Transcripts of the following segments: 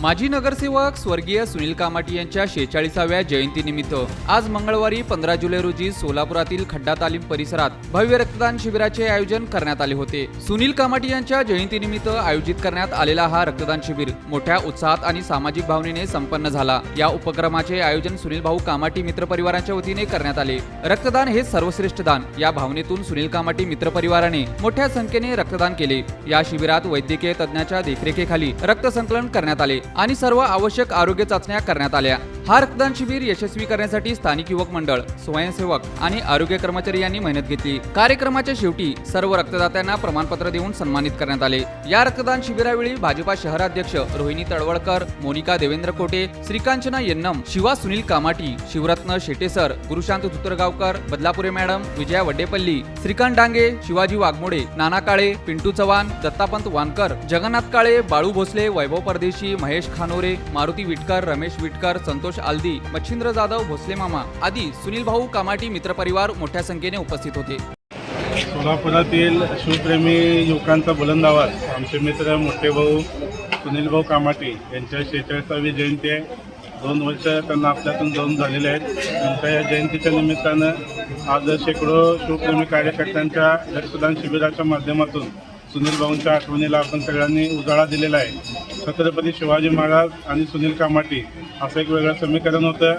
माजी नगरसेवक स्वर्गीय सुनील कामाटी यांच्या शेचाळीसाव्या जयंतीनिमित्त आज मंगळवारी पंधरा जुलै रोजी सोलापुरातील खड्डा तालीम परिसरात भव्य रक्तदान शिबिराचे आयोजन करण्यात आले होते. सुनील कामाटी यांच्या जयंतीनिमित्त आयोजित करण्यात आलेला हा रक्तदान शिबिर मोठ्या उत्साहात आणि सामाजिक भावनेने संपन्न झाला. या उपक्रमाचे आयोजन सुनील भाऊ कामाटी मित्रपरिवाराच्या वतीने करण्यात आले. रक्तदान हे सर्वश्रेष्ठ दान. या भावनेतून सुनील कामाटी मित्रपरिवाराने मोठ्या संख्येने रक्तदान केले. या शिबिरात वैद्यकीय तज्ञाच्या देखरेखीखाली रक्त संकलन करण्यात आले. आणि सर्व आवश्यक आरोग्य चाचण्या करण्यात आल्या. हा रक्तदान शिबिर यशस्वी करण्यासाठी स्थानिक युवक मंडळ स्वयंसेवक आणि आरोग्य कर्मचारी यांनी मेहनत घेतली. कार्यक्रमाच्या शेवटी सर्व रक्तदात्यांना प्रमाणपत्र देऊन सन्मानित करण्यात आले. या रक्तदान शिबिरावेळी भाजपा शहराध्यक्ष रोहिणी तळवळकर मोनिका देवेंद्र कोटे श्रीकांचना येन्नम शिवा सुनील कामाटी शिवरत्न शेटेसर गुरुशांत धुतरगावकर बदलापुरे मॅडम विजया वड्डेपल्ली श्रीकांत डांगे शिवाजी वाघमोडे नाना काळे पिंटू चव्हाण दत्तापंत वानकर जगन्नाथ काळे बाळू भोसले वैभव परदेशी महेश खानोरे मारुती विटकर रमेश विटकर संतोष आल्दी मच्छिंद्र जाधव भोसले मामा आदी सुनील भाऊ कामाटी मित्रपरिवार मोठ्या संख्येने उपस्थित होते. सोलापुरातील शिवप्रेमी युवकांचा बुलंद आवाज. आमचे मित्र मोठे भाऊ सुनील भाऊ कामाटे यांच्या शेहेचाळीसावी जयंती आहे. दोन वर्ष त्यांना आपल्यातून जाऊन झालेले आहेत. त्यांच्या या जयंतीच्या निमित्तानं आज शेकडो शिवप्रेमी कार्यकर्त्यांच्या रक्तदान शिबिराच्या माध्यमातून सुनील भाऊंच्या आठवणीला आपण सगळ्यांनी उजाळा दिलेला आहे. छत्रपती शिवाजी महाराज आणि सुनील कामाटी असं एक वेगळं समीकरण होतं.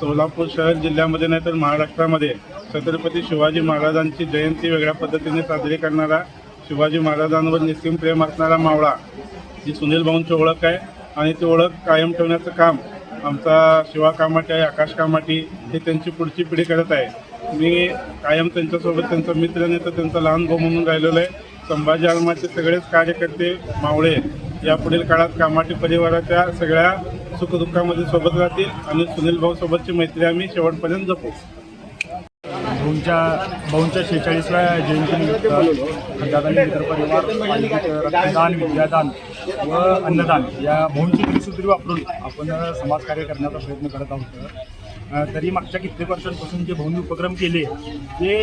सोलापूर शहर जिल्ह्यामध्ये नाही तर महाराष्ट्रामध्ये छत्रपती शिवाजी महाराजांची जयंती वेगळ्या पद्धतीने साजरी करणारा शिवाजी महाराजांवर निस्सीम प्रेम असणारा मावळा ही सुनील भाऊंची ओळख आहे आणि ती ओळख कायम ठेवण्याचं काम आमचा शिवा कामाटे आहे आकाश कामाटी हे त्यांची पुढची पिढी करत आहे. मी कायम त्यांच्यासोबत त्यांचा मित्र नाही तर त्यांचा लहान भाऊ म्हणून राहिलेलो आहे. संभाजी आलमाचे सगळेच कार्यकर्ते मावळे या पुढील काळात कामाटी परिवाराच्या सगळ्या सुखदुःखामध्ये सोबत राहतील आणि सुनील भाऊ सोबतची मैत्री आम्ही शेवटपर्यंत जपू. भाऊंच्या भाऊंच्या शेहेचाळीसव्या जयंतीनिमित्त खड्डादानी मित्र परिवार रक्तदान विद्यादान व अन्नदान या भाऊंची त्रिसूत्री वापरून आपण समाजकार्य करण्याचा प्रयत्न करत आहोत. तरी मागच्या कित्येक वर्षांपासून जे भाऊंनी उपक्रम केले ते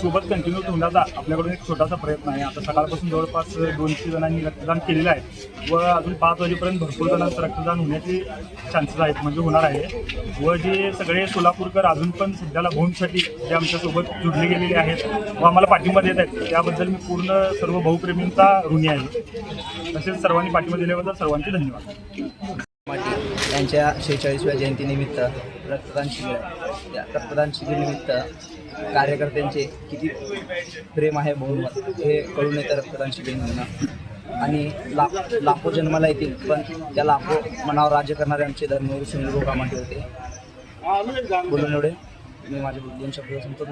सोबत कंटिन्यू ठेवण्याचा आपल्याकडून एक छोटासा प्रयत्न आहे. आता सकाळपासून जवळपास दोनशे जणांनी रक्तदान केलेलं आहे व अजून पाच वाजेपर्यंत भरपूर जणांचं रक्तदान होण्याचे चान्सेस आहेत म्हणजे होणार आहे. व जे सगळे सोलापूरकर अजून पण सध्याला भाऊंसाठी जे आमच्यासोबत जुडले गेलेले आहेत व आम्हाला पाठिंबा देत आहेत त्याबद्दल मी पूर्ण सर्व भाऊप्रेमींचा ऋणी आहे. तसेच सर्वांनी पाठिंबा दिल्याबद्दल सर्वांचे धन्यवाद. यांच्या शेहेचाळीसव्या जयंतीनिमित्त रक्तदान शिबिर आहे. या रक्तदान शिबिरनिमित्त कार्यकर्त्यांचे किती प्रेम आहे बहुमत हे कळून येतं रक्तदान शिबिरमधून आणि ला लाखो जन्माला येतील पण त्या लाखो मनावर राज्य करणारे आमचे धर्मगुरू सुनील ठेवते होते. बोलून एवढे. मी माझ्या दोन शब्द संपत